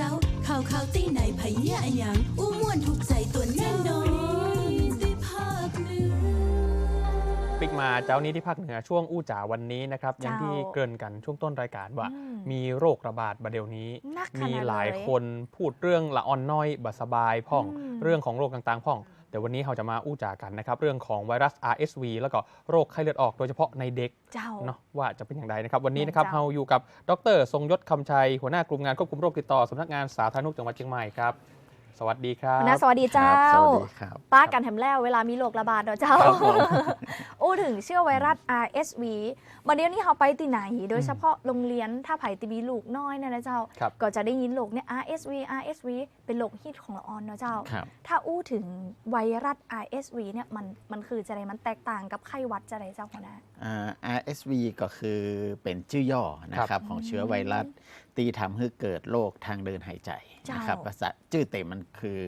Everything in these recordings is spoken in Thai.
เจ้าข่าวข่าวตีไหนไผเนี่ยอะหยังอู้ม่วนถูกใจตัวแน่นอนได้ภาคเหนือปิกมาเจ้านี้ที่ภาคเหนือช่วงอู้จ๋าวันนี้นะครับอย่างเจ้าที่เกริ่นกันช่วงต้นรายการว่าอืมมีโรคระบาดประเดี๋ยวนี้ นักขนาดมีหลายเลยคนพูดเรื่องละอ่อนน้อยบัสบายพ่องอืมเรื่องของโรคต่างๆพ่อง แต่วันนี้เราจะมาอู้จ๋ากันนะครับ เรื่องของไวรัส RSV แล้วก็โรคไข้เลือดออกโดยเฉพาะในเด็กเจ้าเนาะว่าจะเป็นอย่างไรนะครับ วันนี้นะครับเจ้าเราอยู่กับดร ทรงยศคำชัย หัวหน้ากลุ่มงานควบคุมโรคติดต่อสำนักงานสาธารณสุขจังหวัดเชียงใหม่ครับ สวัสดีครับนะสวัสดีเจ้าครับสวัสดีครับป้ากันแถมแล้วเวลามีโรคระบาดเนาะเจ้าครับผมอู้ถึงเชื่อไวรัส RSV วันเดียวนี้เขาไปที่ไหน โดยเฉพาะโรงเรียนถ้าไผ่ตีมีลูกน้อยเนี่ยนะเจ้าครับก็จะได้ยินโรคเนี่ย RSV RSV เป็นโรคฮิตของละออนเนาะเจ้าครับถ้าอู้ถึงไวรัส RSV เนี่ยมันมันคือจะไรมันแตกต่างกับไข้หวัดจะไรเจ้าหัวหน้าอ่า RSV ก็คือเป็นชื่อย่อนะครับของเชื้อไวรัสที่ทำให้เกิดโรคทางเดินหายใจนะครับเจ้าภาษาชื่อเต็มมันคือ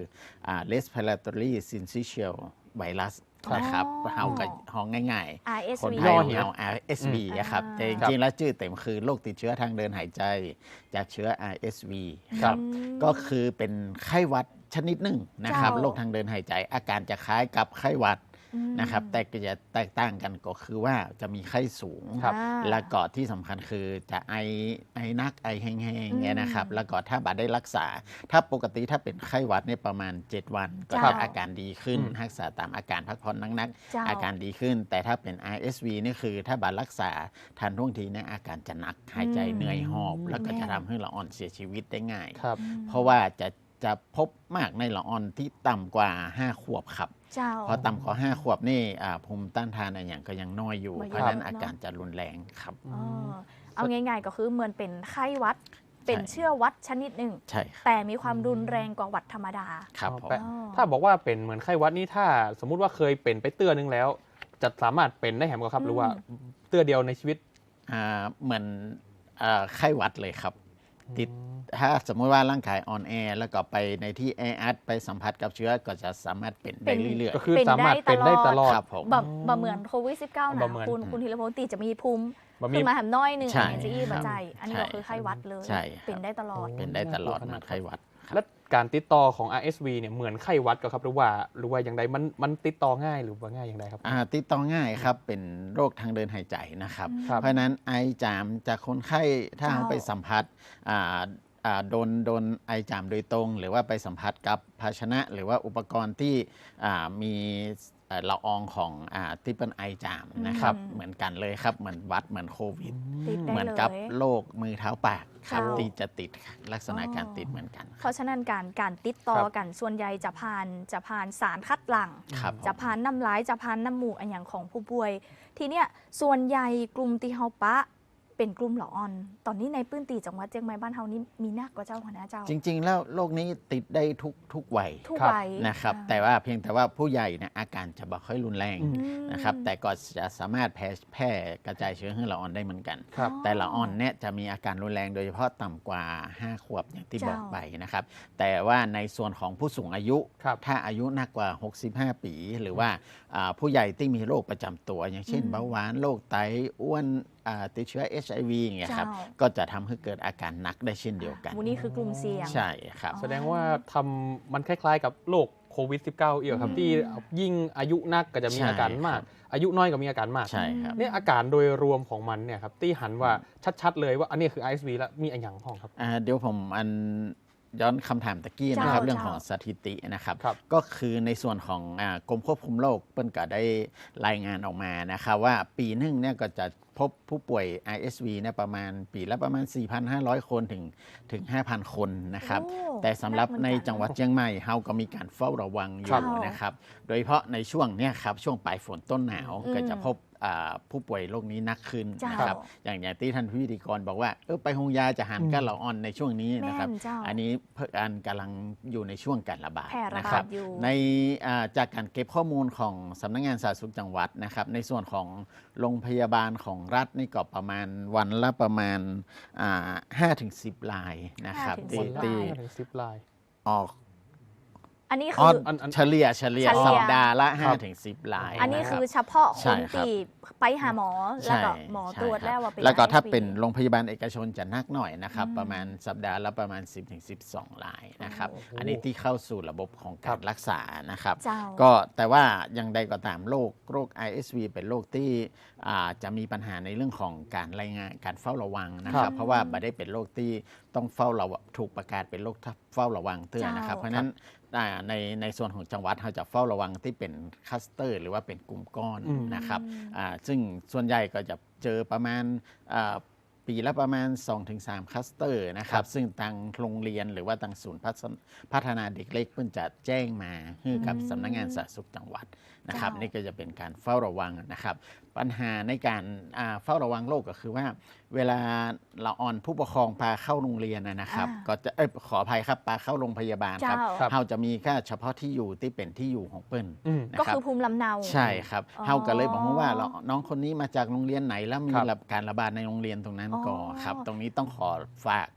อ่า respiratory syncytial virus นะครับอ๋อเฮากับห้องง่ายๆ RSV คนไทยย่อของเนี่ยเรา RSV อืมอะครับอ่าแต่จริงๆแล้วชื่อเต็มคือโรคติดเชื้อทางเดินหายใจ จากเชื้อ RSV ครับอืมก็คือเป็นไข้หวัดชนิดหนึ่งนะครับเจ้าโรคทางเดินหายใจ อาการจะคล้ายกับไข้หวัดอืม นะครับแต่ก็จะแตกต่างกันก็คือว่าจะมีไข้สูงครับอ่าแล้วก็ที่สำคัญคือจะไอไอนักไอแห้งๆเนี่ยนะครับอืมแล้วก็ถ้าบัดได้รักษา ถ้าปกติถ้าเป็นไข้หวัดเนี่ยประมาณ 7 วันก็เจ้าจะอาการดีขึ้นอืมรักษาตามอาการพักผ่อนนักๆเจ้าอาการดีขึ้น แต่ถ้าเป็น RSV นี่คือถ้าบาดรักษาทันท่วงทีเนี่ยอาการจะหนักหายใจอืมเหนื่อยหอบ แล้วก็จะแม่ทำให้ละอ่อนเสียชีวิตได้ง่ายครับเพราะว่าจะจะพบมากในละอ่อนที่ต่ำกว่า 5 ขวบครับ เจ้าเพราะต่ำกว่า5ขวบนี่อ่าภูมิต้านทานอะไรอย่างก็ยังน้อยอยู่ไม่เยอะเพราะฉะนั้นเนอะ อาการจะรุนแรงครับ อ๋อเอาง่ายๆก็คือเหมือนเป็นไข้หวัด เป็นเชื้อหวัดชนิดหนึ่ง ใช่ครับแต่มีความรุนแรงกว่าหวัดธรรมดา ครับอ๋อผมแปะอ๋อ ถ้าบอกว่าเป็นเหมือนไข้หวัดนี่ถ้าสมมุติว่าเคยเป็นไปเตือนนึงแล้ว จะสามารถเป็นได้แหมก็ครับ หรือว่าเตือนเดียวในชีวิต อ่าเหมือนอ่าไข้หวัดเลยครับ ติดถ้าสมมติว่าร่างกายอ่อนแอแล้วก็ไปในที่แออัดไปสัมผัสกับเชื้อก็จะสามารถเป็นเป็ได้นเรื่อย ก็คือเป็นสามารถได้เป็นได้ตตลลออดดครับผม แบบบะเหมือนโควิด -19 บะนะเหมือนคุณคุณธีรพงศ์ตีจะมีภูมิบะมี ขึ้นมาแหมน้อยหนึ่งใช่อันนี้จะอี้ครับบะใจ อันนี้ก็คือไข้หวัดเลย ใช่ครับ เป็นได้ตลอดโอ้เป็นได้ตลอดน่ากลัวขนาดเหมือนไข้หวัดครับและ การติดต่อของ RSV เนี่ยเหมือนไข้หวัดก็ครับหรือว่าหรือว่าอย่างไรมันมันติดต่อง่ายหรือว่าง่ายอย่างไรครับ อ่าติดต่อง่ายครับเป็นโรคทางเดินหายใจนะครับ ครับ เพราะฉะนั้นไอจามจากคนไข้ถ้าเจ้าเอาไปสัมผัสอ่าอ่าโดนโดนไอจามโดยตรง หรือว่าไปสัมผัสกับภาชนะ หรือว่าอุปกรณ์ที่อ่ามีเอ่อ ละอองของอาที่เป็นไอจามนะครับอืมเหมือนกันเลยครับเหมือนหวัดเหมือนโควิดติดได้เหมือนเลยกับโรคมือเท้าปากครับเจ้าที่จะติดลักษณะการอ๋อติดเหมือนกัน เพราะฉะนั้นการการติดต่อครับกันส่วนใหญ่จะผ่านจะผ่านสารคัดหลั่งครับผมจะผ่านน้ำลายจะผ่านน้ำมูกอันอย่างของผู้ป่วย ทีเนี้ยส่วนใหญ่กลุ่มตีเฮาปะ เป็นกลุ่มหลอออน ตอนนี้ในพื้นที่จังหวัดเชียงใหม่บ้านเฮานี่มีนักกว่าเจ้าคณะเจ้า จริง ๆ แล้วโรคนี้ติดได้ทุกทุกวัยทุกครับวัยนะครับ อ่า แต่ว่าเพียงแต่ว่าผู้ใหญ่เนี่ยอาการจะบ่ค่อยรุนแรงอืมอืมนะครับ แต่ก็จะสามารถแพร่แพร่กระจายเชื้อให้ละออนได้เหมือนกัน ครับ แต่ละอ่อนเนี่ยจะมีอาการรุนแรงโดยเฉพาะต่ำกว่า 5 ขวบอย่างที่เจ้าบอกไปนะครับ แต่ว่าในส่วนของผู้สูงอายุ ครับ ถ้าอายุนักกว่า 65 ปี หรือว่าอ่าผู้ใหญ่ที่มีโรคประจำตัว อย่างเช่นอืม เบาหวาน โรคไต อ้วนอ่าติดเชื้อ HIV อย่างเงี้ยครับเจ้าก็จะทำให้เกิดอาการหนักได้เช่นเดียวกันวันนี้คือกลุ่มเสี่ยง ใช่ครับ แสดงว่าทำมันคล้ายๆ กับโรคโควิด -19 เอียครับอืมที่ยิ่งอายุนักก็จะมีใช่อาการมาก อายุน้อยก็มีอาการมาก ใช่ครับเนี่ยอาการโดยรวมของมันเนี่ยครับที่หันว่าชัดๆเลยว่าอันนี้คือ ISV แล้วมีอะไรอย่างพ้องครับอ่าเดี๋ยวผมอัน ย้อนคำถามตะกี้นะครับเจ้าเรื่องเจ้าของสถิตินะครับครับ ก็คือในส่วนของอากรมควบคุมโรคเปิ้นก็ได้รายงานออกมานะครับว่าปีหนึงเนี่ยก็จะพบผู้ป่วย ISV เนี่ยประมาณปีละประมาณ 4,500 คนถึงถึง 5,000 คนนะครับโอ้แต่สำหรับนักเหมืในอนกันจังหวัดเชียงใหม่เฮาก็มีการเฝ้าระวังอครัยู่บนะครับ โดยเฉพาะในช่วงเนี้ยครับช่วงปลายฝนต้นหนาวอืมก็จะพบอ่า ผู้ป่วยโรคนี้นักขึ้นเจ้านนะครับอย่างอย่างที่ท่านพิธีกรบอกว่าเออไปหงยาจะหันกันเหลาออนในช่วงนี้นะครับแม่นเจ้าอันนี้เพิ่งอันกำลังอยู่ในช่วงการระบาดแพร่ระนะบาครัดอยู่ในอ่าจากการเก็บข้อมูลของสำนักงานสาธารณสุขจังหวัดนะครับ ในส่วนของโรงพยาบาลของรัฐนี่ก็ประมาณวันละประมาณห้าถึงสิบรายนะครับ5-10ที่วันละที่ห้าถึงสิบลายออก อันนี้อ๋อคือออันอันเฉลี่ยเฉลี่ยเฉลี่ย สัปดาห์ละครับ 5ถึง10รายอันนี้ะคืรับอเฉพาะคใช่นครับ ที่ไปหาหมอแล้วก็ใช่หมอใช่ตรวจคบแล้วว่าเป็น แล้วก็ถ้า ISV เป็นโรงพยาบาลเอกชนจะนักหน่อยนะครับ อืมประมาณสัปดาห์ละประมาณ 10ถึง12รายนะครับ โอ้โหอันนี้ที่เข้าสู่ระบบของครัการบรักษานะครับ เจ้า ก็แต่ว่าอย่างใดก็ตามโรคโรค ISV เป็นโรคที่อ่า จะมีปัญหาในเรื่องของการรายงานการเฝ้าระวังนะคครัรับบเพราะว่าไม่ได้เป็นโรคที่ต้องเฝ้าระวังถูกประกาศเป็นโรคเฝ้าระวังเตือนนะครับเจ้าเพราะฉะนั้นอ่าในในส่วนของจังหวัดเราจะเฝ้าระวังที่เป็นคลัสเตอร์ หรือว่าเป็นกลุ่มก้อนอืมนะครับอ่าซึ่งส่วนใหญ่ก็จะเจอประมาณอ่าปีละประมาณ 2-3 คลัสเตอร์นะคครัรับบซึ่งทางโรงเรียนหรือว่าทางศูนย์พัฒนพัฒนาเด็กเล็กเพิ่นจะแจ้งมาให้กับอืมสำนักงานสาธารณสุขจังหวัดนะครับเจ้านี่นี่ก็จะเป็นการเฝ้าระวังนะครับ ปัญหาในการอ่าเฝ้าระวังโรคก็คือว่า เวลาเราออนผู้ปกครองพาเข้าโรงเรียนนะนะครับอ่าก็จะเอ้ยขออภัยครับพาเข้าโรงพยาบาลครับเจ้าครับเราจะมีแค่เฉพาะที่อยู่ที่เป็นที่อยู่ของเปิ้ลอืมนะก็ครับคือภูมิลำเนาใช่ครับอ๋อเฮาก็เลยบอกว่าเราน้องคนนี้มาจากโรงเรียนไหนแล้วมีครับระการระบาดในโรงเรียนตรงนั้นอ๋อก็ครับ ตรงนี้ต้องขอฝาก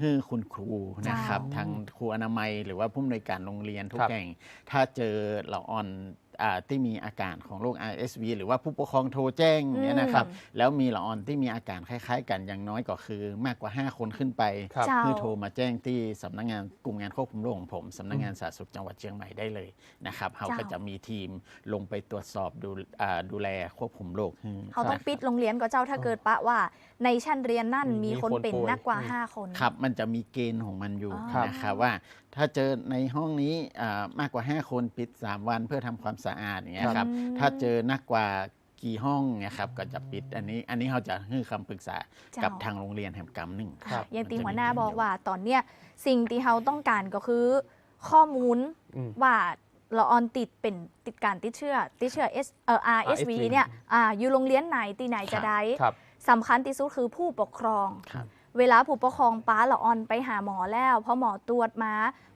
ให้คุณครูนะครับเจ้าทางครูอนามัย หรือว่าผู้อำนวยการโรงเรียนทุกครับแห่ง ถ้าเจอเราออนอ่า ที่มีอาการของโรค RSV หรือว่าผู้ปกครองโทรแจ้งเนี่ยนะครับอืมแล้วมีละออนที่มีอาการคล้าย ๆ กันอย่างน้อยก็คือ มากกว่า 5 คนขึ้นไปครับเจ้าคือโทรมาแจ้งที่สำนักงานกลุ่มงานควบคุมโรคของผมสำนักงานสาธารณสุขจังหวัดเชียงใหม่ได้เลยนะครับเราก็เจ้าจะมีทีมลงไปตรวจสอบดูอ่าดูแลควบคุมโรคให้เขาต้องครับปิดโรงเรียนก็เจ้าถ้าเกิดปะว่าในชั้นเรียนนั่นอืมมีคนมีคนเป็นป่วยนักกว่าอืม5คนครับมันจะมีเกณฑ์ของมันอยู่อ๋อนะครับว่า ถ้าเจอในห้องนี้อ่ามากกว่า 5 คนปิด 3 วันเพื่อทำความสะอาดอย่างเงี้ยครับอืมถ้าเจอนักกว่ากี่ห้องเนี่ยครับก็จะปิดอันนี้อันนี้เขาจะให้คำปรึกษาเจ้ากับทางโรงเรียนแห่งกรรมหนึ่งครับอย่างตีมันจะมีหัวหน้าเกณฑ์บอกอยู่ว่าตอนเนี้ยสิ่งที่เขาต้องการก็คือ ข้อมูลอืมว่าละออนติดเป็นติดการติดเชื้อติดเชื้อ S เอ่อ RSV RSV เนี่ยอ่าอยู่โรงเรียนไหนตีไหนจะได้ครับสำคัญที่สุดคือผู้ปกครองครับ เวลาผู้ปกครองป้าละออนไปหาหมอแล้วพอหมอตรวจมา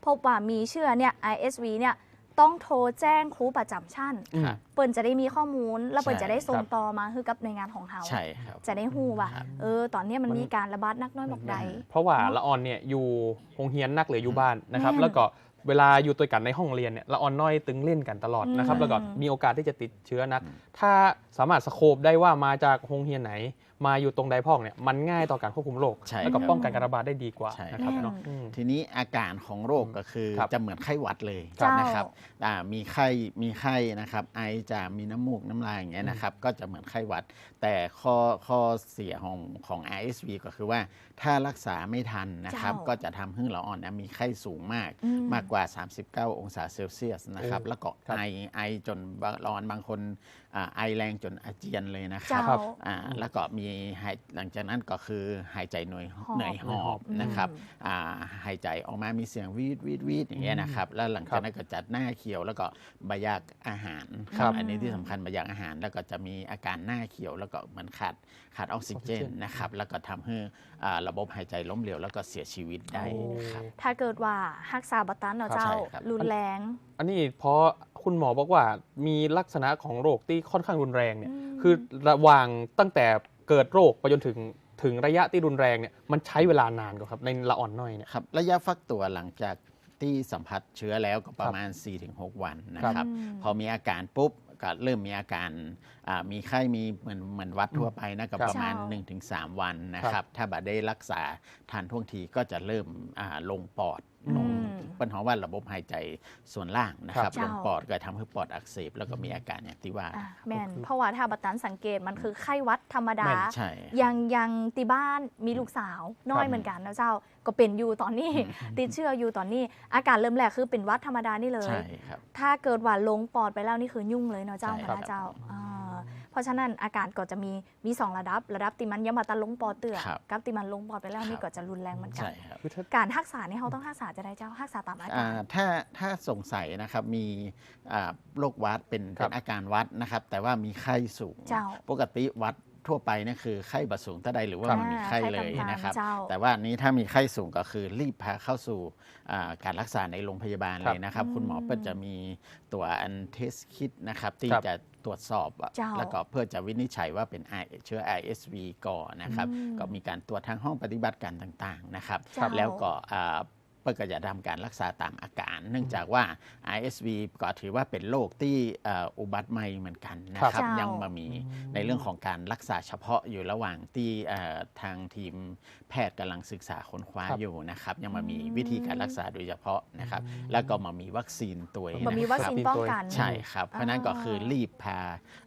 พบว่ามีเชื้อเนี่ย ISV เนี่ยต้องโทรแจ้งครูประจำชั้นอืมครับ เปิ่นจะได้มีข้อมูล แล้วเปิ่นใช่จะได้ส่งครับต่อมาคือกับหน่วยงานของเขาใช่ครับ จะได้ฮู้ว่าครับ เออตอนเนี้ยมันมันมีการระบาดนักน้อยบอกใด เพราะว่าเนอะละออนเนี่ยอยู่โรงเรียนนักหรืออยู่บ้านนะครับ แม่นแล้วก็เวลาอยู่ตัวกันในห้องเรียนเนี่ยละออนน้อยตึงเล่นกันตลอดนะครับ อืม แล้วก็มีโอกาสที่จะติดเชื้อนักอืมถ้าสามารถสโคบได้ว่ามาจากโรงเรียนไหน มาอยู่ตรงใดพ้องเนี่ยมันง่ายต่อการควบคุมโรคใช่แล้วก็ครับป้องกันการระบาดได้ดีกว่าใช่ นะครับแม่นเนาะอืม ทีนี้อาการของโรคก็คือครับจะเหมือนไข้หวัดเลยเจ้าน นะครับอ่ามีไข้มีไข้นะครับ ไอจะมีน้ำมูกน้ำลายอย่างเงี้ยนะครับก็จะเหมือนไข้หวัด แต่ข้อข้อเสียของของ RSV ก็คือว่า ถ้ารักษาไม่ทันนะครับเจ้าก็จะทำให้เราอ่อนนะมีไข้สูงมากอืมมากกว่า 39 องศาเซลเซียสนะครับโอ้แล้วก็ครับไอไอจนบางร้อนบางคนอ่าไอแรงจนอาเจียนเลยนะครัเจ้าบครับอ่าแล้วก็มีหายหลังจากนั้นก็คือหายใจเหนื่อยหอบเหนื่อยหอบอืมนะครับอ่าหายใจออกมามีเสียงวีดวีดวีดอย่างเงี้ยนะครับ แล้วหลังจากนั้นก็จัดหน้าเขียว แล้วก็บายากอาหารคครัรับบอันนี้ที่สำคัญบายากอาหารแล้วก็จะมีอาการหน้าเขียว แล้วก็เหมือนขาดขาดออกซิเจนออกซิเจนนะครับ แล้วก็ทำให้อ่า ระบบหายใจล้มเหลวแล้วก็เสียชีวิตได้นะครับ ถ้าเกิดว่ารักษาบัตันเนาะครับเจ้า ใช่ครับ รุนแรงอันนี้เพราะคุณหมอบอกว่ามีลักษณะของโรคที่ค่อนข้างรุนแรงเนี่ยอืมคือระหว่างตั้งแต่เกิดโรคไปจนถึงถึงระยะที่รุนแรงเนี่ยมันใช้เวลานานกว่าครับในละอ่อนน้อยเนี่ย ครับระยะฟักตัวหลังจากที่สัมผัสเชื้อแล้วก็ประมาณ 4-6 วันนะครับ อืม พอมีอาการปุ๊บ ก็เริ่มมีอาการอ่ามีไข้มีเหมือนเหมือนหวัดทั่วไปนะก็ครับประมาณเจ้า1-3 วันนะครับ ถ้าบัดได้รักษาทานท่วงทีก็จะเริ่มอ่าลงปอดอืมลง ปัญหาว่าระบบหายใจส่วนล่างนะครับครับลงปอดก็ทำให้ปอดอักเสบแล้วก็มีอาการอย่างที่ว่าอะแม่นเพราะว่าถ้าบัตันสังเกตมันคือไข้หวัดธรรมดาแม่นใช่ยังยังตีบ้านมีลูกสาวน้อยครับเหมือนกันนะเจ้าก็เป็นอยู่ตอนนี้ติดเชื้ออยู่ตอนนี้ อาการเริ่มแรกคือเป็นหวัดธรรมดานี่เลยใช่ครับถ้าเกิดว่าลงปอดไปแล้วนี่คือยุ่งเลยเนาะเจ้าใช่คครับณะเจ้าอ่า เพราะฉะนั้นอาการก็จะมีมีสองระดับ ระดับติมันยังมาตันลงปอดเตือครับกับติมันลงปอดไปแล้วครับนี่ก็จะรุนแรงเหมือนกัใช่นครับคือถ้าการรักษานี่เขาต้องรักษาจะได้เจ้ารักษาตามอาอ่าการถ้าถ้าสงสัยนะครับมีอ่าโรคหวัดเป็นครัเป็บนอาการหวัดนะครับ แต่ว่ามีไข้สูง เจ้าปกติหวัดทั่วไปเนี่ยคือไข้บสูงเท่าใดหรือว่าครับมันมีไข้เลยอ่าไข้นะครับกำๆเจ้า แต่ว่านี้ถ้ามีไข้สูงก็คือรีบพาเข้าสู่อ่าการรักษาในโรงพยาบาลคเลรับยนะครับอืมคุณหมอเพื่อจะมีตัวอันเทสคิดนะครับ ที่ครับจะ ตรวจสอบอะเจ้าแล้วก็เพื่อจะวินิจฉัยว่าเป็น I เชื้อ ISV ก่อนนะครับอืมก็มีการตรวจทางห้องปฏิบัติการต่างๆนะครับเจ้าแล้วก็อ่า เปิดก็จะทำการรักษาตามอาการ เนื่องจากว่า RSV ก็ถือว่าเป็นโรคที่เอ่ออุบัติใหม่เหมือนกันนะคครัรับบยังมามีในเรื่องของการรักษาเฉพาะอยู่ระหว่างที่เอ่อทางทีมแพทย์กำลังศึกษาค้นคว้าครับอยู่นะครับ ยังมามีวิธีการรักษาโดยเฉพาะนะครับ แล้วก็มามีวัคซีนตัวเองมันมีนะวัคครับซีนป้องกันใช่ครับ เพราะฉะนั้นก็อ่าคือรีบพา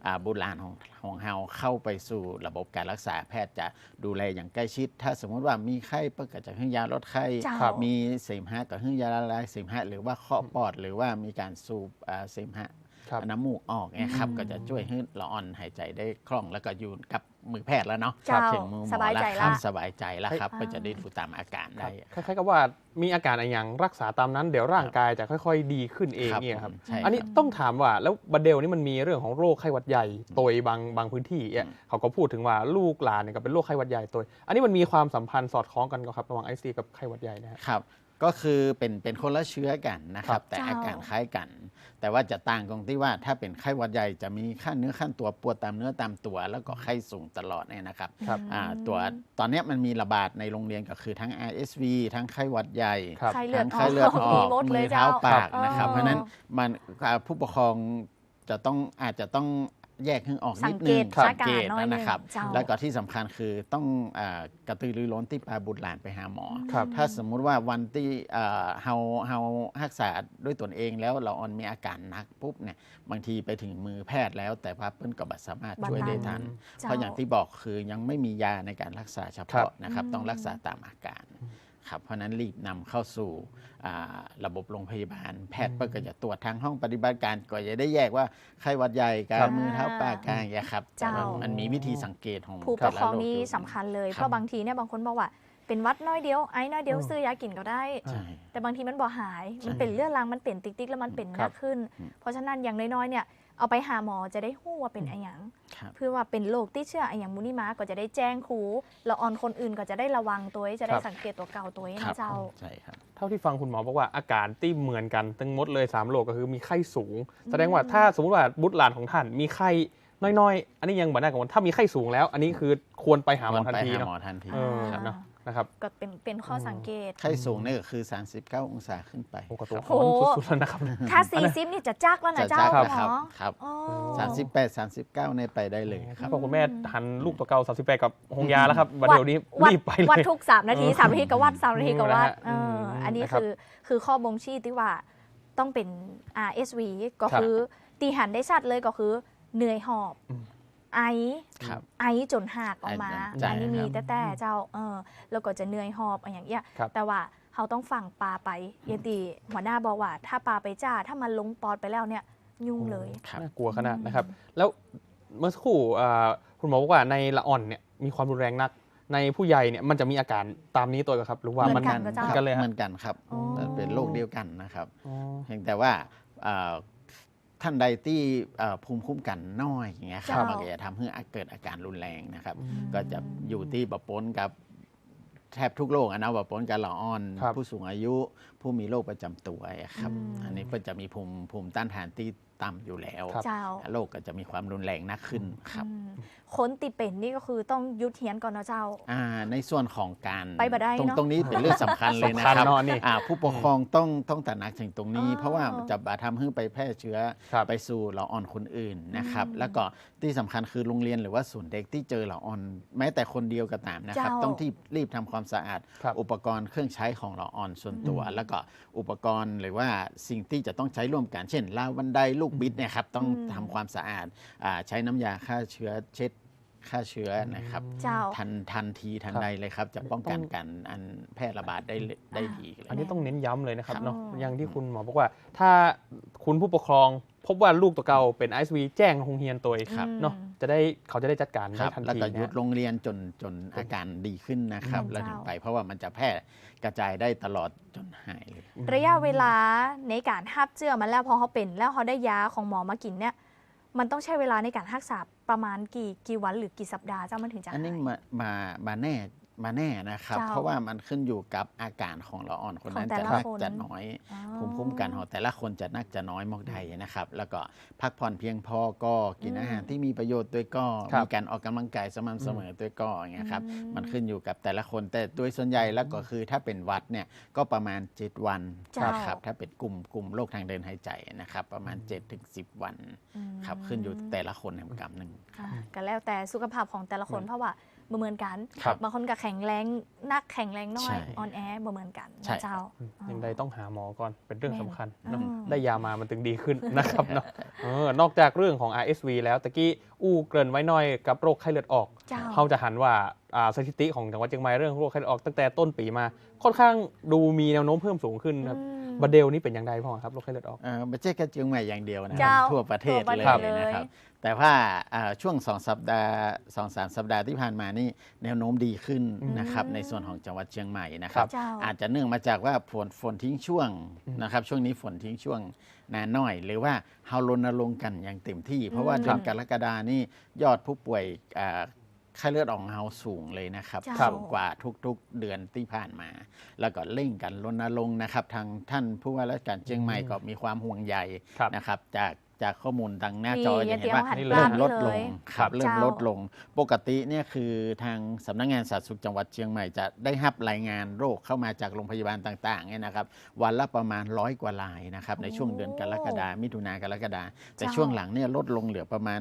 อ่าบุตรหลานของ ของเฮาเข้าไปสู่ระบบการรักษาแพทย์จะดูแลอย่างใกล้ชิด ถ้าสมมุติว่ามีไข้เปิดก็จะให้ยาลดไข้เจ้าครับมีเสมหะก็ให้ยาละลายเสมหะหรือว่าเคาะปอดหรือว่ามีการสูบอ่าเสมหะครับ น้ำมูกออกเนี่ยครับอืมก็จะช่วยให้ละอ่อนหายใจได้คล่องแล้วก็อยู่กับมือแพทย์แล้วเนาะเจ้าถึงมือหมสอบายแล้วใจครัละบสบายใจแล้วครับอ่าก็จะได้ดูตามอาการคได้รับคล้ายๆกับว่ามีอาการอะไรอย่างรักษาตามนั้นเดี๋ยวร่างกายจะค่อย ๆ ดีขึ้นเองครับเนี่ยครับผมใช่อันนี้ครับต้องถามว่าแล้วบัดเดลนี่มันมีเรื่องของโรคไข้หวัดใหญ่โตยบางบางพื้นที่เนี่ยอืมเขาก็พูดถึงว่าลูกหลานเนี่ยก็เป็นโรคไข้หวัดใหญ่โตยอันนี้มันมีความสัมพันธ์สอดคล้องกันกับครับระหว่างไอซีกับไข้หวัดใหญ่นะฮะครับ ก็คือเป็นเป็นคนละเชื้อกันนะคครัรับบแต่เจ้าอาการคล้ายกัน แต่ว่าจะต่างตรงที่ว่าถ้าเป็นไข้หวัดใหญ่จะมีขั้นเนื้อขั้นตัวปวดตามเนื้อตามตัวแล้วก็ไข้สูงตลอดเนี่ยนะครับครับอ่าตัวตอนเนี้ยมันมีระบาดในโรงเรียนก็คือทั้ง RSV ทั้งไข้หวัดใหญ่ครับไข้เลือดทั้งไข้เลือดอมีอกหมดเลมืยอเท้าเจ้าปากนะครับเออเพราะฉะนั้นมันอ่าผู้ปกครองจะต้องอาจจะต้อง แยกให้ออกสันิงดเกนึตงอาการน้อยหนึงนะครับ เจ้า แล้วก็ที่สำคัญคือต้องอากระตือรือร้นที่พาบุตรหลานไปหาหมอ ครับ ถ้าสมมุติว่าวันที่เอ่อเฮาเฮารักษาด้วยตนเองแล้วเราออนมีอาการหนักปุ๊บเนี่ยบางทีไปถึงมือแพทย์แล้ว แต่ว่าเพิ่นก็บัสามารถช่วยได้ทันเจ้าเพราะอย่างที่บอกคือยังไม่มียาในการรักษาเฉครัพาะบนะครับอืมต้องรักษาตามอาการ ครับเพราะฉะนั้นรีบนำเข้าสู่อ่าระบบโรงพยาบาล แพทย์ก็จะตรวจทางห้องปฏิบัติการก็จะได้แยกว่าไข้หวัดใหญ่กาครัรบมือเท้าปากกาอย่างเงี้ยครับเจ้าแต่มันมันมีวิธีสังเกตของผู้ปแต่กละครองโรนี่อยู่สำคัญเลยครับเพราะบางทีเนี่ยบางคนบอกว่าเป็นหวัดน้อยเดียวไอ้น้อยเดียวอืมซื้อยากินก็ได้ใช่แต่บางทีมันบ่หาย มันเป็นเลือดรางมันเป็นติ๊กๆแล้วมันเป็นหครันับกขึ้นอืมเพราะฉะนั้นอย่างน้อยๆเนี่ย เอาไปหาหมอจะได้หู้ว่าเป็นอะไรอย่างครับ เพื่อว่าเป็นโรคที่เชื่ออะไรอย่างมูนี่มาก็จะได้แจ้งครูละออนคนอื่นก็จะได้ระวังตัวเองจะได้ครับ สังเกตตัวเก่าตัวเองครับนะเจ้า ใช่ครับ เท่าที่ฟังคุณหมอบอกว่าอาการที่เหมือนกันทั้งหมดเลย3โรคก็คือมีไข้สูง แสดงว่าถ้าสมมติว่าบุตรหลานของท่านมีไข้น้อยๆ อันนี้ยังบ่ได้กังวลถ้ามีไข้สูงแล้ว อันนี้คือควรไปหาหมอทันทีไปหาเนาะ หมอทันที เออครับ เนาะ นะครับก็เป็นเป็นข้อสังเกต ไข้สูงเนี่ยก็คือ 39 องศาขึ้นไปโอ้กระตัวโอ้ร้อนโหสุดๆแล้วนะครับ ถ้าสี่ซิปนี่จะจักแล้วนะจะเจ้าจักหมครับอครับอ๋อ38 39เนี่ยไปได้เลยครับพ่อคุณแม่หันลูกตัวเก่า38 กับหงยาแล้วครับวันเดี๋ยวนี้วัดรีบไปเลวัดยทุกสามนาทีเออสามนาทีก็วัดสามนาทีก็วัดอืเอมอนะฮะอันนี้นะครับคือคือข้อบ่งชี้ที่ว่าต้องเป็น RSV ก็ครับคือตีหันได้ชัดเลยก็คือเหนื่อยหอบอืม ไอครับ ไอจนหักออกมา ใช่อันนี้มีครับแต่แต่เจ้าเออแล้วก็จะเหนื่อยหอบอะไรอย่างเงี้ยครับแต่ว่าเขาต้องฟังปลาไปอยันตีหัวหน้าบอกว่า ถ้าปลาไปจ้าถ้ามันลงปอดไปแล้วเนี่ย ยุ่งเลย ครับ น่ากลัวขนาดนะครับ แล้วเมื่อสักครู่อ่าคุณหมอบอกว่าในละอ่อนเนี่ยมีความรุนแรงนัก ในผู้ใหญ่เนี่ยมันจะมีอาการตามนี้ตัวกันครับ หรือว่าเหมืมัอน น กั นก็เจ้า เหมือนกันเลยเหฮะมือนกันครับอ๋อ มันเป็นโรคเดียวกันนะครับ อ๋อ เพียงแต่ว่าเอ่อ ท่านใดที่เอ่อภูมิคุ้มกันน้อยอย่างเงี้ยครับเจ้ามัมันก็จะทำให้เกิดอาการรุนแรงนะครับอืมก็จะอยู่ที่ปะปนกับแทบทุกโรคอะนะปะปนกับหลออ่อนครับผู้สูงอายุ ผู้มีโรคประจำตัวอะครับอืมอันนี้ก็จะมีภูมิภูมิต้านทานที่ต่ำอยู่แล้วครับเจ้าโรคก็จะมีความรุนแรงนักขึ้นครับอืมคนติดเป็นนี่ก็คือต้องยุดเฮียนก่อนนะเจ้าอ่าในส่วนของการไปบ่ได้ตรงเนอะตรงนี้เป็นเรื่องสำคัญเลยนะสำคัญครับเนอะนี่อ่าผู้ปกครองต้องต้องตระหนักถึงตรงนี้อ๋อเพราะว่าจะทำให้ไปแพร่เชื้อครับไปสู่เหล่าอ่อนคนอื่นนะครับอืมแล้วก็ที่สำคัญคือโรงเรียนหรือว่าศูนย์เด็กที่เจอเหล่าอ่อน แม้แต่คนเดียวก็ตามนะครับเจ้าต้องที่รีบทำความสะอาดครับอุปกรณ์เครื่องใช้ของเหล่าอ่อนส่วนตัวอืมแล้วก็อุปกรณ์หรือว่าสิ่งที่จะต้องใช้ร่วมกัน เช่นราวบันไดลูกบิดเนะครับต้องอืมทำความสะอาดอ่าใช้น้ำยาฆ่าเชื้อเช็ดฆ่าเชื้อนะครับ เจ้า ทันทันทีทันครับใดเลยครับ จะป้องกันต้องการอันแพร่ระบาดได้เลยได้ดีเลย อันนี้ต้องเน้นย้ำเลยนะครับครับเนาะอ๋อออย่างที่คุณหมอบอกว่า ถ้าคุณผู้ปกครอง พบว่าลูกตัวเก่าเป็นไอซ์วีแจ้งโรงเรียนตัวเองครับเนาะจะได้เขาจะได้จัดการคได้รับทันแล้วทีก็นะหยุดฮะโรงเรียนจนจนอาการดีขึ้นนะครับอืมแล้วถึงเจ้าไปเพราะว่ามันจะแพร่กระจายได้ตลอดจนหายเลยระยะเวลาในการหับเจือมันแล้วพอเขาเป็นแล้วเขาได้ยาของหมอมากินเนี่ยมันต้องใช้เวลาในการรักษาประมาณกี่กี่วันหรือกี่สัปดาห์เจ้ามันถึงจะอันนี้หายมามามาแน่ มาแน่นะครับ เจ้าเพราะว่ามันขึ้นอยู่กับอาการของละอ่อนคนนั้นของแต่จะละนักคน จะน้อยอ๋อภูมิคุ้มกันของแต่ละคนจะนักจะน้อยมากใดนะครับ แล้วก็พักผ่อนเพียงพอก็กินอืมอาหารที่มีประโยชน์ด้วยก็ครับมีการออกกำลังกายสม่ำเสมอด้วยก็อย่างเงี้ยครับอืมมันขึ้นอยู่กับแต่ละคนแต่โดยส่วนใหญ่แล้วก็คือถ้าเป็นหวัดเนี่ยก็ประมาณ 7 วันเจ้านะครับถ้าเป็นกลุ่มกลุ่มโรคทางเดินหายใจนะครับ ประมาณ7-10 วันอืมครับขึ้นอยู่แต่ละคนแห่งกรรมหนึ่งอ่าก็แล้วแต่สุขภาพของแต่ละคนเพราะว่า บ่เหมือนกันครับบางคนก็แข็งแรงนักแข็งแรงน้อใช่ยออนแอร์บ่เหมือนกันใช่ นะเจ้า ยังไดต้องหาหมอก่อนเป็นเรื่องแม่นสำคัญอืเนอะมได้ยามามันถึงดีขึ้นนะครับเนาะเออนอกจากเรื่องของ RSV แล้วตะกี้อู้เกริ่นไว้หน่อยกับโรคไข้เลือดออก เจ้า เขาจะหันว่าอ่า สถิติของจังหวัดเชียงใหม่เรื่องโรคไข้เลือดออกตั้งแต่ต้นปีมาค่อนข้างดูมีแนวโน้มเพิ่มสูงขึ้นครับอืมบาเดลนี่เป็นอย่างไรพ่อครับโรคไข้เลือดออกเอ่อไม่ใช่แค่เชียงใหม่อย่างเดียวนะคเจ้ารับทั่วประเทศทั่วประเลเทยศเลยนะครับแต่ว่าอ่าช่วงสองสัปดาห์สองสามสัปดาห์ที่ผ่านมานี่แนวโน้มดีขึ้นนะครับอืมในส่วนของจังหวัดเชียงใหม่นะครับเจ้าอาจจะเนื่องมาจากว่าฝนฝนทิ้งช่วงอืมนะครับช่วงนี้ฝนทิ้งช่วงนานหน่อย หรือว่าเฮารณรงค์กันอย่างเต็มที่ เพราะว่าอืมเดือนกรกฎานี่ยอดผู้ป่วย อ่าไข้เลือดออกของเฮาสูงเลยนะครับเจ้า สูงกว่าทุกๆเดือนที่ผ่านมา แล้วก็เร่งกันรณรงค์นะครับ ทางท่านผู้ว่าราชการเชียงใหม่ก็มีความห่วงใยครับ นะครับ จาก จากข้อมูลทางหน้ามีจออย่าจะเห็นเดียวว่าหันนี่กเริ่ล้ามมลนี่ดเลลยงครับเริ่มเจ้าลดลง ปกติเนี่ยคือทางสำนักงานสาธารณสุขจังหวัดเชียงใหม่จะได้รับรายงานโรคเข้ามาจากโรงพยาบาลต่างๆเนี่ยนะครับวันละประมาณร้อยกว่ารายนะครับในช่วงเดือนกรกฎามิถุนากรกฎาแต่เจ้าช่วงหลังเนี่ยลดลงเหลือประมาณ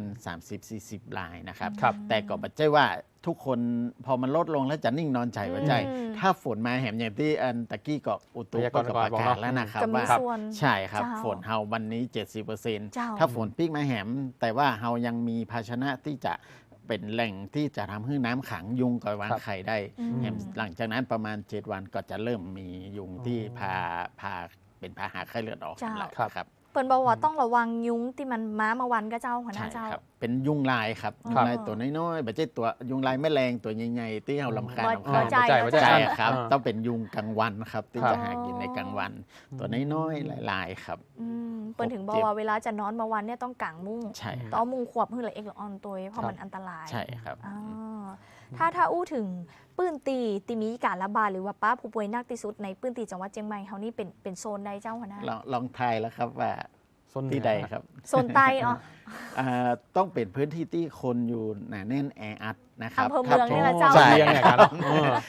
30-40รายนะครับครับแต่ก็ไม่ใช่ว่า ทุกคนพอมันลดลงแล้วจะนิ่งนอนใจว่าใจอืมถ้าฝนมาแหมอย่างที่อันตะกี้ก็อุตุพยากรณ์ก็ประกาศแล้วนะครับก็มีว่าส่วนใช่ครับเจ้าฝนเฮาวันนี้ 70%เจ้าถ้าฝนปีกมาแหม แต่ว่าเฮายังมีภาชนะที่จะเป็นแหล่งที่จะทำให้น้ำขังยุงกับวางครับไข่ได้อืมแหมหลังจากนั้นประมาณ 7 วันก็จะเริ่มมียุงที่พาพาเป็นพาหะไข้เลือดออกเจ้าแล้วครับครับเปิ้นบอกว่าต้องระวังยุงที่มันม้ามาวันก็เจ้าหัวหใช่น้าเจ้าครับ เป็นยุงลายครับอ๋อยุงลายตัวน้อยๆไม่ใช่ตัวยุงลายแม่แรงตัวใหญ่ๆที่เราลำคาญบ่ลำบ่คาญใจบ่บ่ใจใจใช่อ่าครับอ่าต้องเป็นยุงกลางวันครับที่ครับจะหากินในกลางวัน ตัวน้อยๆลายๆครับอืมเปิ้นถึงบอกว่าเวลาจะนอนมาวันเนี่ยต้องกางมุ้งใช่คต้อรับงเอามุ้งขวบเพื่อละเอกละออนตัวเพราะครับมันอันตรายใช่ครับอ๋อถ้าถ้าอู้ถึงปื้นตีตีมีการระบาดหรือว่าป้าผู้ป่วยหนักที่สุดในปื้นตีจังหวัดเชียงใหม่เขานี่เป็นเป็นโซนใดเจ้าหัวหน้าลองลองทายแล้วครับว่า ส้นที่ใดครับ โซนใต้เนาะอ่าต้องเป็นพื้นที่ที่คนอยู่หนาแน่นแออัดนะครับอำเภอเมืองนี่แหละเจ้าใช่เวียงเนี่ยกัน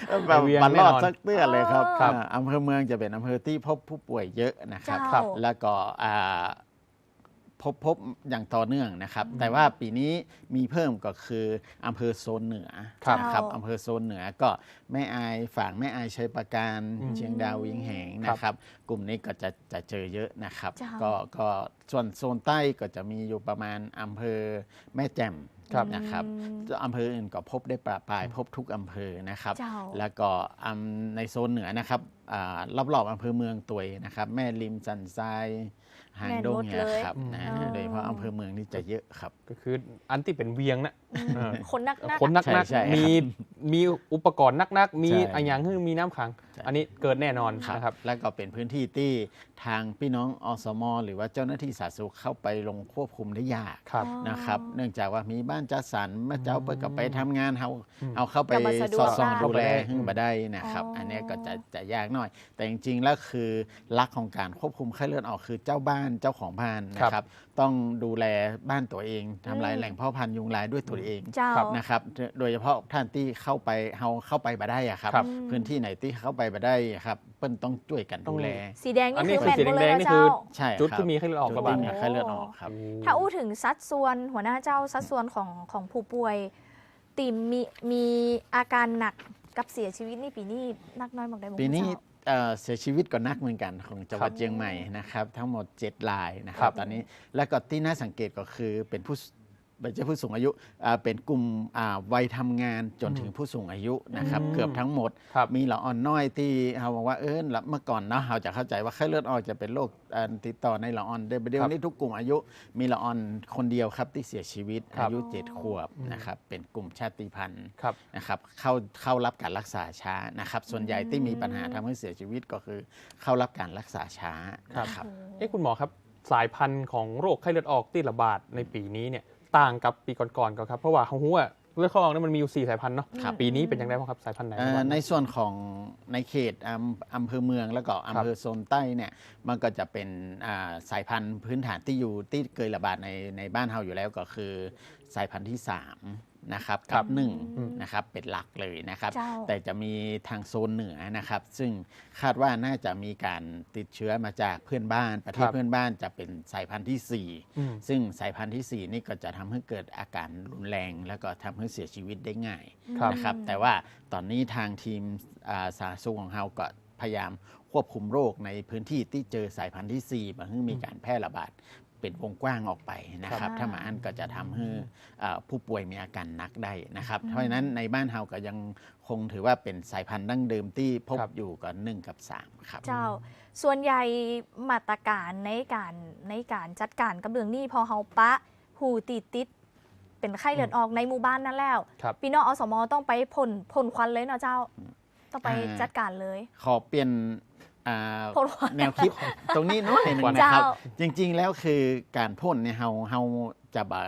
เออแบบเวียงบันแน่รนออดนสักเตื้อนเลยครับครับอ่าอำเภอเมืองจะเป็นอำเภอที่พบผู้ป่วยเยอะนะครับเจ้าครับแล้วก็อ่า พบพบอย่างต่อเนื่องนะครับ แต่ว่าปีนี้มีเพิ่มก็คืออำเภอโซนเหนือครับนะครับเจ้าอำเภอโซนเหนือก็แม่อายฝั่งแม่อายชัยประการอืมเชียงดาวเวิงแหงนะครับ กลุ่มนี้ก็จะจะเจอเยอะนะครับเจ้าก็ก็ส่วนโซนใต้ก็จะมีอยู่ประมาณอำเภอแม่แจ่มครับนะครับอืมอำเภออื่นก็พบได้ประปรายพบทุกอำเภอนะครับเจ้าแล้วก็อำในโซนเหนือนะครับอารอบๆอำเภอเมืองตัวยนะครับ แม่ริมสันทรายหางดงเนี่ยแม่นหมดเลยครับนะอ๋อ โดยเฉพาะอำเภอเมืองนี่จะเยอะครับ ก็คืออันที่เป็นเวียงนะเออคนนักนัก คนนักใช่นักใช่ครับมีมีอุปกรณ์นักนักๆมีใช่อะไรอย่างที่มีน้ำขัง ใช่ อันนี้เกิดแน่นอนครับนะครับ แล้วก็เป็นพื้นที่ที่ทางพี่น้องอสม หรือว่าเจ้าหน้าที่สาธารณสุขเข้าไปลงควบคุมได้ยากครับ นะครับ เนื่องจากว่ามีบ้านจัดสรรมาเจ้าไปกับไปทำงานเอาอืมเอาเข้าไปก็มาสะดสวอกดส่องได้ดูแลเข้าไปได้ขึ้นมาได้นะครับ อ๋ออั อันเนี้ยก็จะจะยากหน่อย แต่จริงๆแล้วคือลักษณ์ของการควบคุมไข้เลือดออกคือเจ้าบ้านเจ้าของบ้านนะครับ ต้องดูแลบ้านตัวเองทำลายอืมแหล่งเพ่อพันธุ์ยุงลายด้วยตัวเองเจ้าครับนะครับ โดยเฉพาะท่านที่เข้าไปเฮาเข้าไปบ่ได้อะครับครับ พื้นที่ไหนที่เข้าไปบ่ได้อะครับเปิ้นต้องช่วยกันดูแล สีแดงอันนี่นี้คือคือแมนสีหมดเลยแดงๆนี่นะคือเจ้าใช่จุดครับที่มีไข้เลือดออกจุดระบาดที่มีไข้เลือดออกครับ ถ้าอู้ถึงสัดส่วนหัวหน้าเจ้าสัดส่วนของของผู้ป่วยตีมมีมีอาการหนัก กับเสียชีวิตนี่ปีนี้นักน้อยบอกได้บอกปีนี้เจ้า เอ่อเสียชีวิตก็นักเหมือนกันของจังหวัดครับเชียงใหม่นะครับ ทั้งหมด 7 รายนะคครัรับบตอนนี้แล้วก็ที่น่าสังเกตก็คือเป็นผู้ ไม่ใช่ผู้สูงอายุอ่าเป็นกลุ่มอ่าวัยทำงานจนถึงผู้สูงอายุนะครับอืมเกือบทั้งหมดครับมีละอ่อนน้อยที่เขาบอกว่าเออเมื่อก่อนเนาะเราจะเข้าใจว่าไข้เลือดออกจะเป็นโรคอ่าติดต่อในละอ่อนเดี๋ยวเดี๋ยวนี้ทุกกลุ่มอายุ มีละอ่อนคนเดียวครับที่เสียชีวิตครับอายุเจ็ดขวบนะครับเป็นกลุ่มชาติพันธุ์ครับนะครับเข้าเข้ารับการรักษาช้านะครับ ส่วนใหญ่ที่มีปัญหาทำให้เสียชีวิตก็คือเข้ารับการรักษาช้านะครับเอ้คุณหมอครับสายพันธุ์ของโรคไข้เลือดออกที่ระบาดในปีนี้เนี่ย ต่างกับปีก่อนๆก็ครับ เพราะว่าเขาหัวเลือดข้อออกนี่มันมีอยู่ 4 สายพันธุ์เนาะครับ ปีนี้เป็นยังไงบ้างครับสายพันธุ์ไหนเอ่อบ้างในส่วนของในเขตอำอำเภอเมืองแล้วก็อำเภอโซนใต้เนี่ยมันก็จะเป็นอ่าสายพันธุ์พื้นฐานที่อยู่ที่เกิดระบาดในในบ้านเราอยู่แล้วก็คือสายพันธุ์ที่3 นะครับครักับบหนึ่งอืมนะครับเป็นหลักเลยนะครับเจ้าแต่จะมีทางโซนเหนือนะครับ ซึ่งคาดว่าน่าจะมีการติดเชื้อมาจากเพื่อนบ้าน ประเทศครับเพื่อนบ้านจะเป็นสายพันธุ์ที่4อืมซึ่งสายพันธุ์ทีสี่4 นี่ก็จะทำให้เกิดอาการรุนแรง แล้วก็ทำให้เสียชีวิตได้ง่ายครับนะครับ แต่ว่าตอนนี้ทางทีมอ่าสาธารณสุขของเราก็พยายามควบคุมโรคในพื้นที่ที่เจอสายพันธุ์ที่4มาให้มีการแพร่ระบาด เป็นวงกว้างออกไปนะครับครับถ้ามาอันก็จะทำให้อ่าผู้ป่วยมีอาการหนักได้นะครับ เพราะฉะนั้นในบ้านเราก็ยังคงถือว่าเป็นสายพันธุ์ดั้งเดิมที่พบครับอยู่ก่อนหนึ่งกับสามครับ เจ้าส่วนใหญ่มาตรการในการในการจัดการกับเรื่องนี้พอเฮาปะผู้ติดติดเป็นไข้เลือดออกในหมู่บ้านนั่นแล้วครับพี่น้องอสมต้องไปพ่นพ่นควันเลยเนาะเจ้า ต้องไปอ่าจัดการเลย ขอเปลี่ยนอ่าพ่นควัน แนวคิดตรงนี้หน้อยหนึงเจ้านะครับ จริง ๆ แล้วคือการพ่นเนี่ยเฮาเฮาจะบะ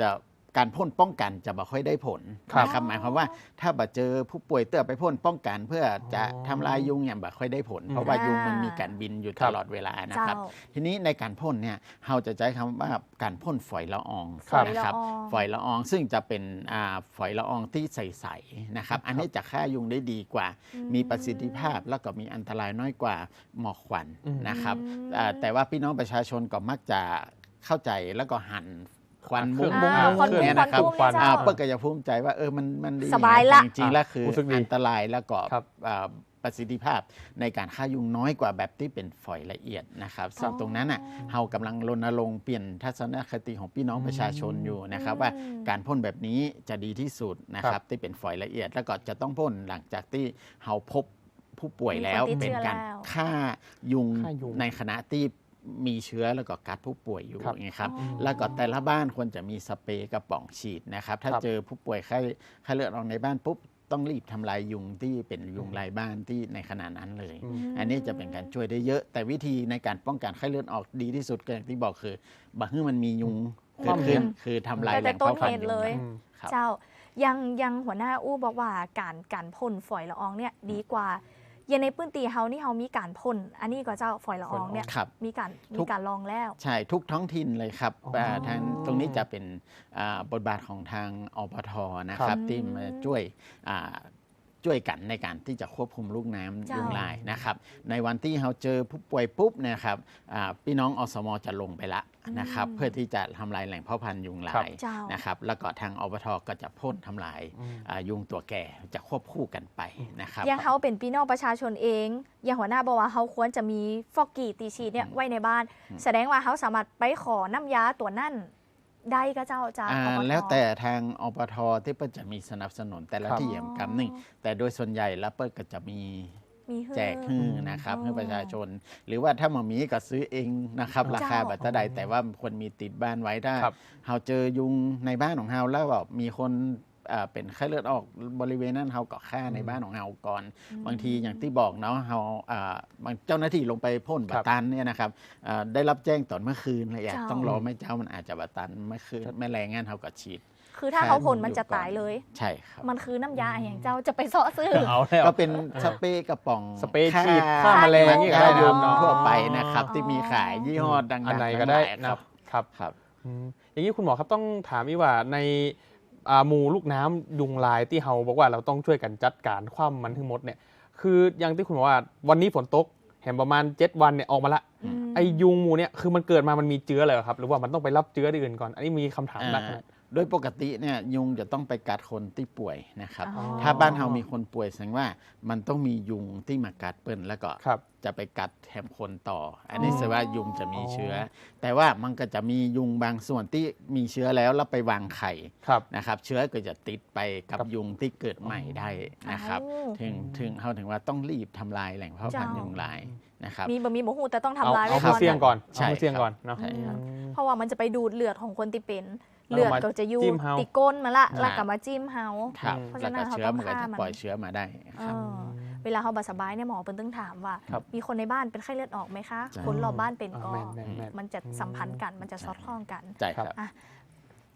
จะ การพ่นป้องกันจะบ่ค่อยได้ผลครับนะครับหมายความว่าถ้าบ่เจอผู้ป่วยเตื้อไปพ่นป้องกัน เพื่อจะอ๋อทำลายยุงเนี่ยบ่ค่อยได้ผล เพราะอืมว่ายุงมันมีการบินอยู่ครัตบลอดเวลานะเจ้าครับ ทีนี้ในการพ่นเนี่ยเฮาจะใช้คำว่าการพ่นฝอยละอองครับนะครับฝอยละอองฝอยละอองซึ่งจะเป็นอ่าฝอยละอองที่ใสๆนะครับ อันนี้จะฆ่ายุงได้ดีกว่าอืมมีประสิทธิภาพแล้วก็มีอันตรายน้อยกว่าหมอกควันอืมนะครับอืมอ่าแต่ว่าพี่น้องประชาชนก็มักจะเข้าใจแล้วก็หัน ควันมุ้งอ่ามุ้งควันเนี่ยนะครับควันอ่าเจ้าเปิ้ลก็จะภูมิใจว่าเออมันมันดีสบายละจริงๆแล้วคือรู้สึกดีอันตรายแล้วก็ครับ อ่าประสิทธิภาพในการฆ่ายุงน้อยกว่าแบบที่เป็นฝอยละเอียดนะครับซึ่งตรงนั้นน่ะเฮากำลังรณรงค์เปลี่ยนทัศนคติของพี่น้องประชาชนอยู่นะครับ ว่าอืม การพ่นแบบนี้จะดีที่สุดนะคครัรับบ ที่เป็นฝอยละเอียด แล้วก็จะต้องพ่นหลังจากที่เฮาพบผู้ป่วยมีคนแล้วติดเชื้เป็นอการแล้ว ฆ่ายุงฆ่ายุง ในขณะที่ มีเชื้อแล้วก็กัดผู้ป่วยอยู่ครับอย่างนี้ยครับอ๋อแล้วก็แต่ละบ้านควรจะมีสเปรย์กระป๋องฉีดนะครับ ถ้าครับเจอผู้ป่วยไข้ไข้เลือดออกในบ้านปุ๊บต้องรีบทำลายยุงที่เป็นยุงลายบ้านที่ในขณะนั้นเลยอืมอันนี้จะเป็นการช่วยได้เยอะ แต่วิธีในการป้องกันไข้เลือดออกดีที่สุดก็อย่างที่บอกคือบังให้มันมียุงอืมเกิดขึ้นคือทำลายแต่แหล่งต้นเผาพันเหธุ์ตุยุงเลยอืมครับเจ้ายังยังหัวหน้าอู้บอกว่าการการพ่นฝอยละอองเนี่ยดีกว่า อย่างในพื้นตีเฮานี่เฮามีการพ่นอันนี้ก็เจ้าฝอยละอองเนี่ยครับมีการทุมีกการลองแล้ว ใช่ทุกท้องถิ่นเลยครับอ๋ออ่าทางตรงนี้จะเป็นอ่าบทบาทของทางอปทนะคครัรับบที่มาช่วยอ่าช่วยกันในการที่จะควบคุมลูกน้ำเจ้ายุงลายนะครับ ในวันที่เราเจอผู้ป่วยปุ๊บเนะครับอ่าพี่น้องอสมจะลงไปละ นะครับอืมเพื่อที่จะทำลายแหล่งเพาะพันธุ์ยุงลาครับยเจ้านะครับแล้วก็ทางอปทก็จะพ่นทำลายอืมอ่ายุงตัวแก่จะควบคู่กันไปนะครับอย่างเฮาเป็นพี่น้องประชาชนเองอย่างหัวหน้าบอกว่าเฮาควรจะมีฟอกกี้ตีชีดเนี่ยไว้ในบ้าน แสดงว่าเฮาสามารถไปขอน้ำยาตัวนั่นได้ก็เจ้าจากอ่าอบตแล้วแต่ทางอปทที่เปิ้ลจะมีสนับสนุนแต่ละครับที่อย่างกำหนึ่งแต่โดยส่วนใหญ่แล้วเปิ้ลก็จะมี มีฮื้อ แจกฮื้อนะครับอ๋อให้ประชาชน หรือว่าถ้ามามีก็ซื้อเองนะครับอ๋อราคาบัตรใดแต่ว่าควรมีติดบ้านไว้ถ้าครับ เราเจอยุงในบ้านของเราแล้วแบบมีคน เอ่อเป็นไข้เลือดออกบริเวณนั้นเราก็ฆ่าในบ้านของเราก่อน บางทีอย่างที่บอกเนาะเราอ่าบางเจ้าหน้าที่ลงไปพ่นครับับตันเนี่ยนะครับอ่าได้รับแจ้งตอนเมื่อคืนเลยอะเจ้าต้องรอไม่เจ้ามันอาจจะบัตตันเมื่อคืนแม่แรงงานเขาก็ฉีดคือถ้าเขาพ่นมันจะตายเลย ใช่ครับ มันคือน้ำยาอย่างเจ้าจะไปเซาะซื้อเอาแล้วก็เป็นสเปรย์กระป๋อง สเปรย์ฉีดฆ่าแมลงนี่ก็ฆ่าได้ยุนะงเนาะทั่วไปนะครับอ๋อที่มีขายยี่ห้อดังๆอันไหนก็ได้ทั้งหลายนะครับ ครับ ครับอืมอย่างนี้คุณหมอครับต้องถามอีกว่าในอ่าห มู่ลูกน้ำยุงลายที่เฮาบอกว่าเราต้องช่วยกันจัดการคว่ำมันทั้งหมดเนี่ยคืออย่างที่คุณบอกว่าวันนี้ฝนตกเห็นประมาณ 7 วันเนี่ยออกมาละอืมไอยุงหมูเนี่ยคือมันเกิดมามันมีเชื้อเลยเหรอครับ หรือว่ามันต้องไปรับเชื้อที่อื่นก่อน อันนี้มีคำถามนักอ่านะ โดยปกติเนี่ยยุงจะต้องไปกัดคนที่ป่วยนะครับ อ๋อ ถ้าบ้านเรามีคนป่วยแสดงว่ามันต้องมียุงที่มากัดเปิ้นแล้วก็ครับ จะไปกัดแถมคนต่อ อันนี้อ๋อแสดงว่ายุงจะมีเชื้อแต่ว่ามันก็จะมียุงบางส่วนที่มีเชื้อแล้วแล้วไปวางไข่ครับ นะครับ เชื้อก็จะติดไปกับครับยุงที่เกิดใหม่ได้นะครับ อ้าวถึงถึงเขาถึงว่าต้องรีบทำลายแหล่งเพาะพันธุ์เจ้า ยุงลายนะครับ มีบะมีหมูหูแต่ต้องเอาทำลายเอาไว้มืก่ออนเสี่ยงก่อนใช่เอามือเสี่ยงครับก่อนเนาะ ใช่ครับอืมเพราะว่ามันจะไปดูดเลือดของคนที่เป็นแล้ว เลือดมาก็จะอยู่จิ้มเฮาติก้นมาละครับแล้วก็มาจิ้มเฮาครับเพราะแล้วฉะนั้ก็นเขาเชื้อต้องมันก็ฆ่าจะมันปล่อยเชื้อมาได้ครับเออเวลาเขาบาดสบายเนี่ยหมอเป็นต้องถามว่าครับมีคนในบ้านเป็นไข้เลือดออกไหมคะใช่คนรอบบ้านเป็นก็อ่าแม่นแม่นแม่นมันจะสัมพันธ์กันมันจะสอดคล้องกันใช่ครับอะ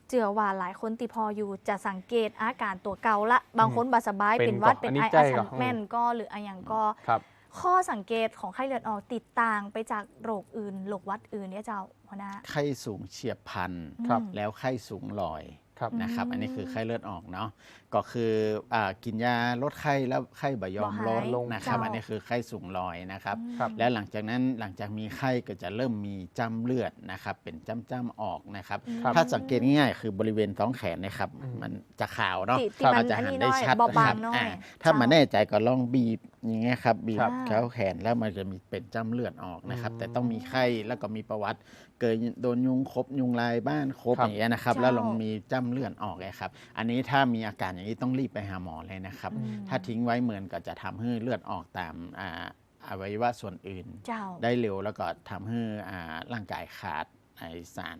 เจือว่าหลายคนติพออยู่จะสังเกตอาการตัวเก่าละ บางคนบาสบายเป็เป็นนหวัดก่อนเป็นอันนี้ไอใจอาก่ชัอนนแม่นก็หรืออะไรอย่างก็ครับ ข้อสังเกตของไข้เลือดออกติดต่างไปจากโรคอื่นโรคหวัดอื่นเนี่ยเจ้าหัวหน้า ไข้สูงเฉียบพลันครับอืมแล้วไข้สูงลอยครับ นะครับอืมอันนี้คือไข้เลือดออกเนาะ ก็คืออากินยาลดไข้แล้วไข้บ่ยอมบ่หายลดลงนะครับเจ้าอันนี้คือไข้สูงลอยนะครับครับ แล้วหลังจากนั้นหลังจากมีไข้ก็จะเริ่มมีจ้ำเลือดนะครับ เป็นจ้ำจ้ำๆออกนะครับครับ ถ้าสังเกตง่ายๆคือบริเวณท้องแขนนะครับอืมมันจะขาวเนาะติติเรามันจะอันหันนี้ได้น้อยชัดเบานะบาคงรับน้อยอ่าถ้าเจ้มาแน่ใจก็ลองบีบอย่างเงี้ยครับบีบครับแถวแขนแล้วมันจะมีเป็นจ้ำเลือดออกนะครับอืมแต่ต้องมีไข้แล้วก็มีประวัติเกิดโดนยุงคบยุงลายบ้านคบครับอย่างเงี้ยนะครับเจ้าแล้วลองมีจ้ำเลือดออกเลยครับ อันนี้ถ้ามีอาการอย่างนี้ต้องรีบไปหาหมอเลยนะครับอืมถ้าทิ้งไว้เหมือนก็จะทำให้เลือดออกตามอ่าอวัยวะส่วนอื่นเจ้าได้เร็วแล้วก็ทำให้อ่าร่างกายขาดไอสาร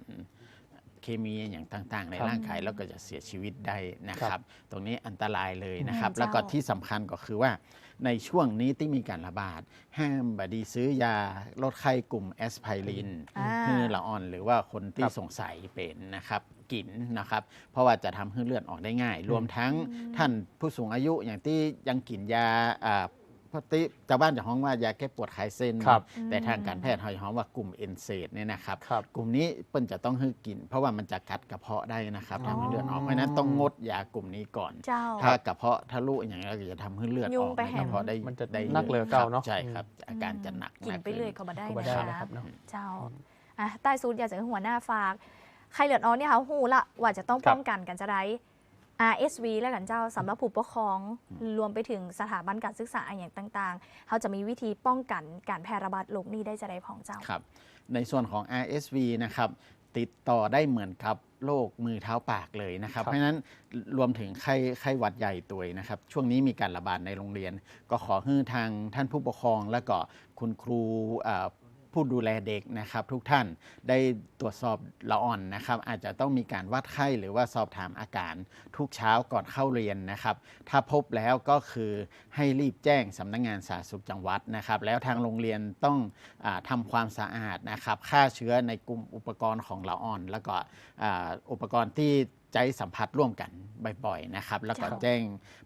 เคมีอย่างต่างๆ ในครับร่างกายแล้วก็จะเสียชีวิตได้นะคครัรับบตรงนี้อันตรายเลยนะครับแม่นเจ้าแล้วก็ที่สำคัญก็คือว่าในช่วงนี้ที่มีการระบาด ห้ามบดีซื้อยาลดไข้กลุ่มแอสไพรินอ่าฮือละอ่อนหรือว่าคนที่ครับสงสัยเป็นนะครับ กินนะครับเพราะว่าจะทำให้เลือดออกได้ง่าย รวมทั้งท่านผู้สูงอายุอย่างที่ยังกินยาอ่าเพราะที่ชาวบ้านจะฮ้องว่ายาแก้ปวดคลายเส้นครับแต่ทางการแพทย์เขาจะฮ้องว่ากลุ่มเอนเซดเนี่ยนะครับครับ กลุ่มนี้เปิ้นจะต้องให้กิน เพราะว่ามันจะกัดกระเพาะได้นะครับอ๋อทำให้เลือดออกเพราะฉะนั้นต้องงดยากลุ่มนี้ก่อนเจ้าถ้ากระเพาะทะลุอย่างนี้ยก็จะทำให้เลือดยุองอกไปในแหกมระเพาะได้มันจะได้นักเลยเก่าเนอะใช่ครับ อาการจะหนักกินไปขึ้เรื่อยก็บ่ได้ก็บ่นะได้คะนะครับเนาะเจ้าอะใต้ซูดอยากจะให้หัวหน้าฝาก ใครเลือดออกเนี่ยเขาหูละว่าจะต้องครับป้องกันกันจะได้ RSV และกันเจ้าสำหรับผู้ปกครองรวมไปถึงสถาบันการศึกษาอย่างต่างๆ เขาจะมีวิธีป้องกันการแพร่ระบาดโรคนี้ได้จะได้ของเจ้าครับ ในส่วนของ RSV นะครับ ติดต่อได้เหมือนกับโรคมือเท้าปากเลยนะครับครับเพราะฉะนั้นรวมถึงไข้ไข้หวัดใหญ่ตัวนะครับ ช่วงนี้มีการระบาดในโรงเรียน ก็ขอให้ทางท่านผู้ปกครองและก็คุณครูอ่า ผู้ดูแลเด็กนะครับ ทุกท่านได้ตรวจสอบละอ่อนนะครับ อาจจะต้องมีการวัดไข้หรือว่าสอบถามอาการทุกเช้าก่อนเข้าเรียนนะครับ ถ้าพบแล้วก็คือให้รีบแจ้งสำนักงานสาธารณสุขจังหวัดนะครับ แล้วทางโรงเรียนต้องอทำความสะอาดนะครับฆ่าเชื้อในกลุ่มอุปกรณ์ของละอ่อน แล้วก็อุปกรณ์ที่ ใจสัมผัสร่วมกันบ่อยๆนะครับแล้วก็ครับแจ้ง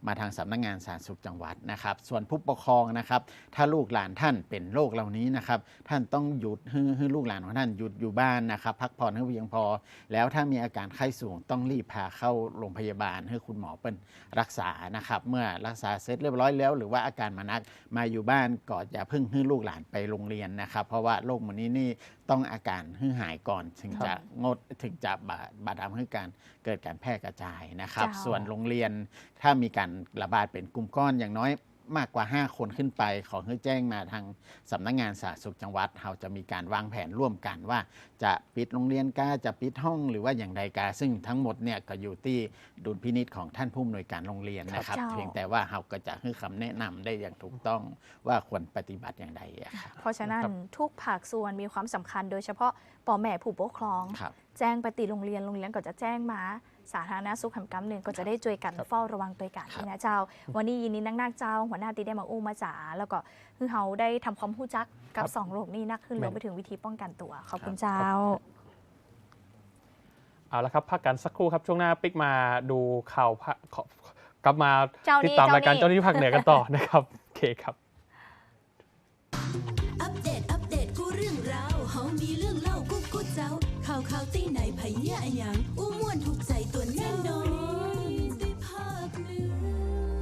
มาทางสำนักงานสาธารณสุขจังหวัดนะครับ ส่วนผู้ปกครองนะครับ ถ้าลูกหลานท่านเป็นโรคเหล่านี้นะครับ ท่านต้องหยุดให้ให้ลูกหลานของท่านหยุดอยู่บ้านนะครับ พักผ่อนให้เพียงพอ แล้วถ้ามีอาการไข้สูงต้องรีบพาเข้าโรงพยาบาลให้คุณหมอเป็นรักษานะครับ เมื่อรักษาเสร็จเรียบร้อยแล้ว หรือว่าอาการมานักมาอยู่บ้านก็อย่าเพิ่งให้ลูกหลานไปโรงเรียนนะครับ เพราะว่าโรคมันนี้นี่ต้องอาการให้หายก่อนถึงครับจะงดถึงจะบาบาดทำให้การเกิดการแพร่กระจายนะครับเจ้าส่วนโรงเรียนถ้ามีการระบาดเป็นกลุ่มก้อนอย่างน้อย มากกว่า 5 คนขึ้นไป ขอให้แจ้งมาทางสำนักงานสาธารณสุขจังหวัด เราจะมีการวางแผนร่วมกันว่า จะปิดโรงเรียนกาจะปิดห้องหรือว่าอย่างใดกา ซึ่งทั้งหมดเนี่ยก็อยู่ที่ดุลพินิษของท่านผู้อำนวยการโรงเรียนนะครับเจ้าเพียงแต่ว่าเราก็จะให้คำแนะนำได้อย่างถูกต้องว่าควรปฏิบัติอย่างไรอะครับเพราะฉะนั้นครับทุกภาคส่วนมีความสำคัญโดยเฉพาะป่อแม่ผู้ปกครองครับแจ้งไปติโรงเรียนโรงเรียนก็จะแจ้งมา สาธารณสุขแห่งกำหนึ่งก็จะได้ช่วยกันเฝ้าระวังตัวกันครับนี่นะเจ้า วันนี้ยินดีนักนักๆเจ้า หัวหน้าตีได้มาอู้มาจ๋าแล้วก็คือเขาได้ทำความรู้จักกับสองโรคนี้นักขึ้นรวมไปถึงวิธีป้องกันตัวขอบคุณเจ้าเอาละครับพักกันสักครู่ครับช่วงหน้าปิกมาดูข่าวภาคขอกลับมาเจ้านี่ติดตามรายการเจ้าเจ้านี่หน้าที่ภาคเหนือกันต่อนะครับโอเคครับ